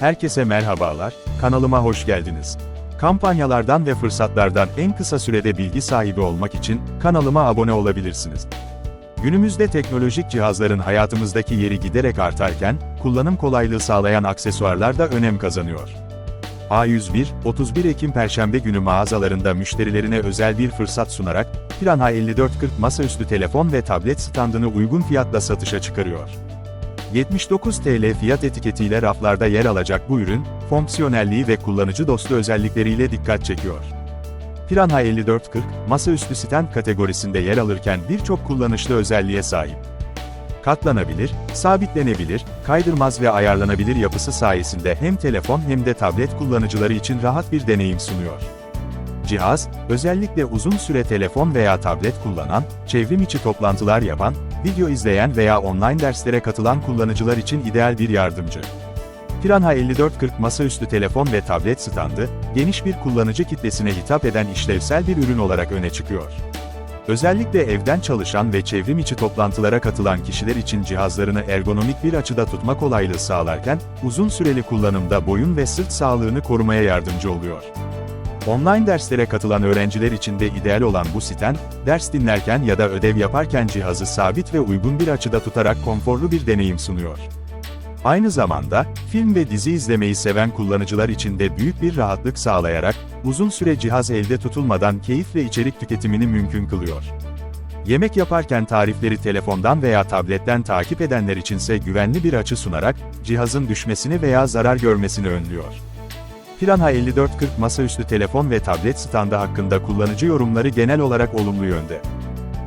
Herkese merhabalar, kanalıma hoş geldiniz. Kampanyalardan ve fırsatlardan en kısa sürede bilgi sahibi olmak için kanalıma abone olabilirsiniz. Günümüzde teknolojik cihazların hayatımızdaki yeri giderek artarken, kullanım kolaylığı sağlayan aksesuarlar da önem kazanıyor. A101, 31 Ekim Perşembe günü mağazalarında müşterilerine özel bir fırsat sunarak, Piranha 5440 masaüstü telefon ve tablet standını uygun fiyatla satışa çıkarıyor. 79 TL fiyat etiketiyle raflarda yer alacak bu ürün, fonksiyonelliği ve kullanıcı dostu özellikleriyle dikkat çekiyor. Piranha 5440, masaüstü stand kategorisinde yer alırken birçok kullanışlı özelliğe sahip. Katlanabilir, sabitlenebilir, kaydırmaz ve ayarlanabilir yapısı sayesinde hem telefon hem de tablet kullanıcıları için rahat bir deneyim sunuyor. Cihaz, özellikle uzun süre telefon veya tablet kullanan, çevrim içi toplantılar yapan, video izleyen veya online derslere katılan kullanıcılar için ideal bir yardımcı. Piranha 5440 masaüstü telefon ve tablet standı, geniş bir kullanıcı kitlesine hitap eden işlevsel bir ürün olarak öne çıkıyor. Özellikle evden çalışan ve çevrim içi toplantılara katılan kişiler için cihazlarını ergonomik bir açıda tutma kolaylığı sağlarken, uzun süreli kullanımda boyun ve sırt sağlığını korumaya yardımcı oluyor. Online derslere katılan öğrenciler için de ideal olan bu stand, ders dinlerken ya da ödev yaparken cihazı sabit ve uygun bir açıda tutarak konforlu bir deneyim sunuyor. Aynı zamanda, film ve dizi izlemeyi seven kullanıcılar için de büyük bir rahatlık sağlayarak, uzun süre cihaz elde tutulmadan keyif ve içerik tüketimini mümkün kılıyor. Yemek yaparken tarifleri telefondan veya tabletten takip edenler içinse güvenli bir açı sunarak, cihazın düşmesini veya zarar görmesini önlüyor. Piranha 5440 masaüstü telefon ve tablet standı hakkında kullanıcı yorumları genel olarak olumlu yönde.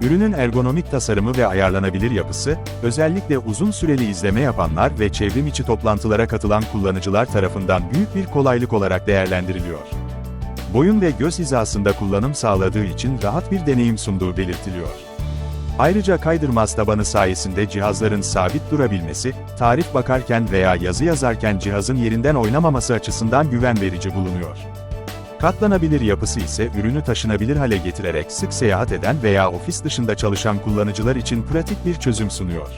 Ürünün ergonomik tasarımı ve ayarlanabilir yapısı, özellikle uzun süreli izleme yapanlar ve çevrim içi toplantılara katılan kullanıcılar tarafından büyük bir kolaylık olarak değerlendiriliyor. Boyun ve göz hizasında kullanım sağladığı için rahat bir deneyim sunduğu belirtiliyor. Ayrıca kaydırmaz tabanı sayesinde cihazların sabit durabilmesi, tarif bakarken veya yazı yazarken cihazın yerinden oynamaması açısından güven verici bulunuyor. Katlanabilir yapısı ise ürünü taşınabilir hale getirerek sık seyahat eden veya ofis dışında çalışan kullanıcılar için pratik bir çözüm sunuyor.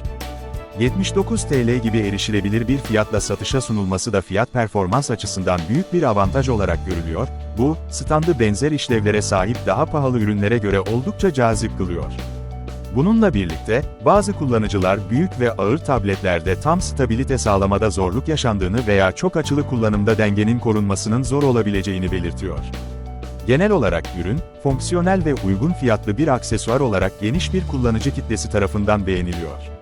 79 TL gibi erişilebilir bir fiyatla satışa sunulması da fiyat performans açısından büyük bir avantaj olarak görülüyor, bu, standı benzer işlevlere sahip daha pahalı ürünlere göre oldukça cazip kılıyor. Bununla birlikte, bazı kullanıcılar büyük ve ağır tabletlerde tam stabilite sağlamada zorluk yaşandığını veya çok açılı kullanımda dengenin korunmasının zor olabileceğini belirtiyor. Genel olarak ürün, fonksiyonel ve uygun fiyatlı bir aksesuar olarak geniş bir kullanıcı kitlesi tarafından beğeniliyor.